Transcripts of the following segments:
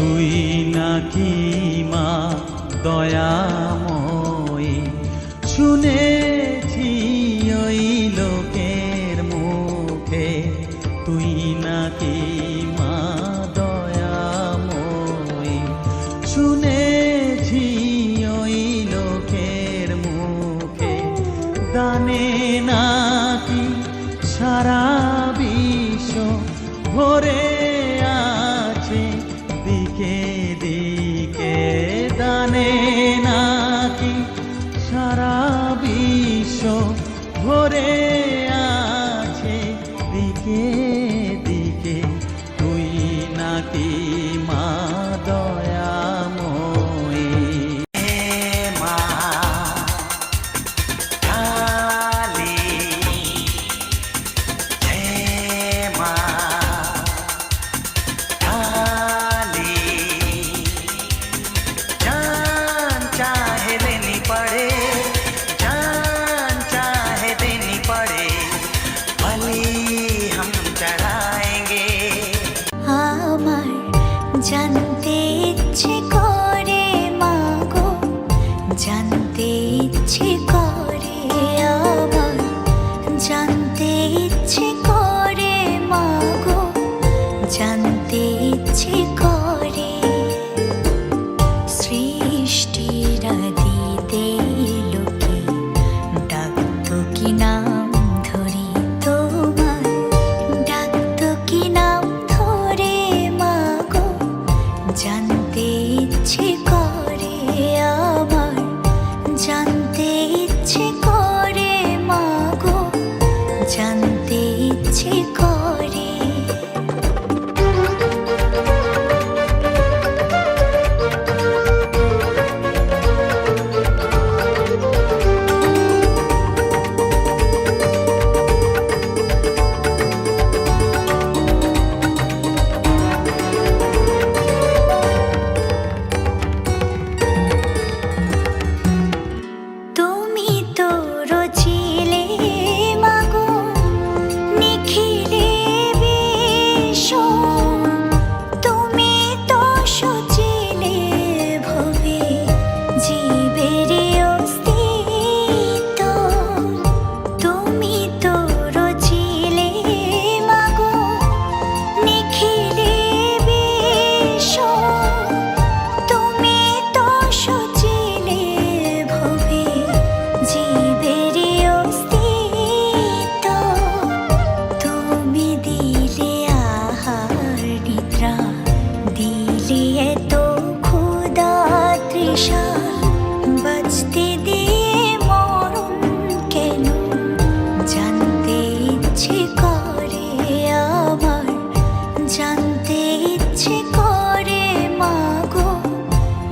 তুই নাকি মা দয়াময়? শুনেছি ওই লোকের মুখে, তুই নাকি লোকের মুখে নাকি সারা বিশ্ব ভরে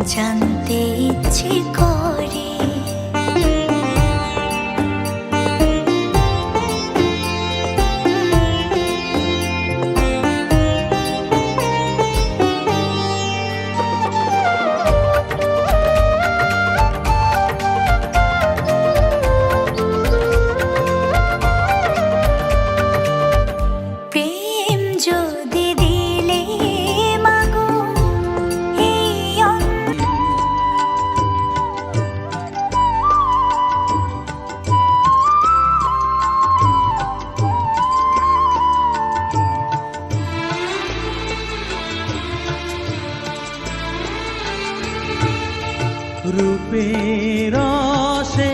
জানতে ইচ্ছে কর রূপে রসে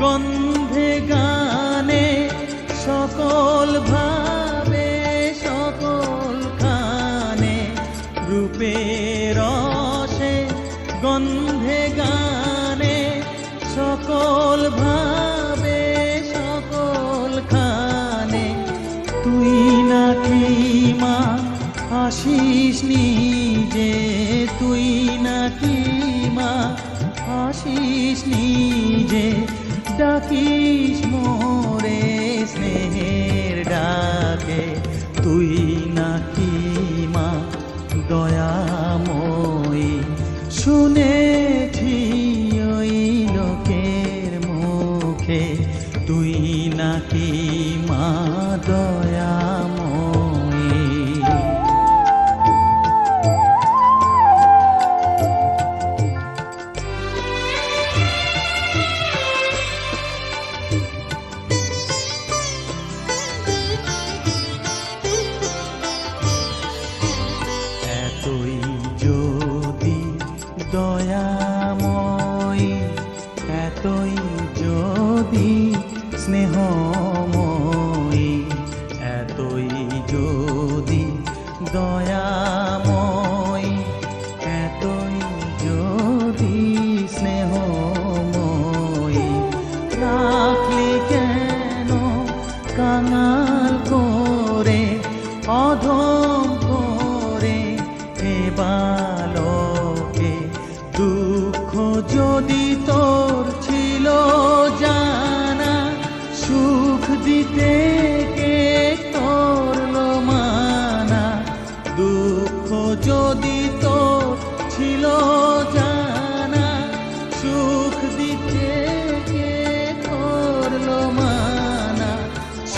গন্ধে গানে সকল ভা আসিস নিজে ডাকিস মন। এতই যদি দয়াময়ী, এতই যদি স্নেহময়ী, এতই যদি দয়াময়ী, এতই যদি স্নেহময়ী। রাখলি কেন কাঙাল করে অধম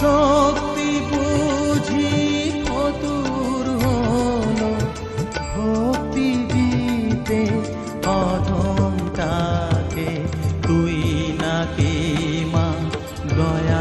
শক্তি বুঝি কদূর হল? ভক্তি দিতে অধমটাকে তুই নাকি মা? দয়া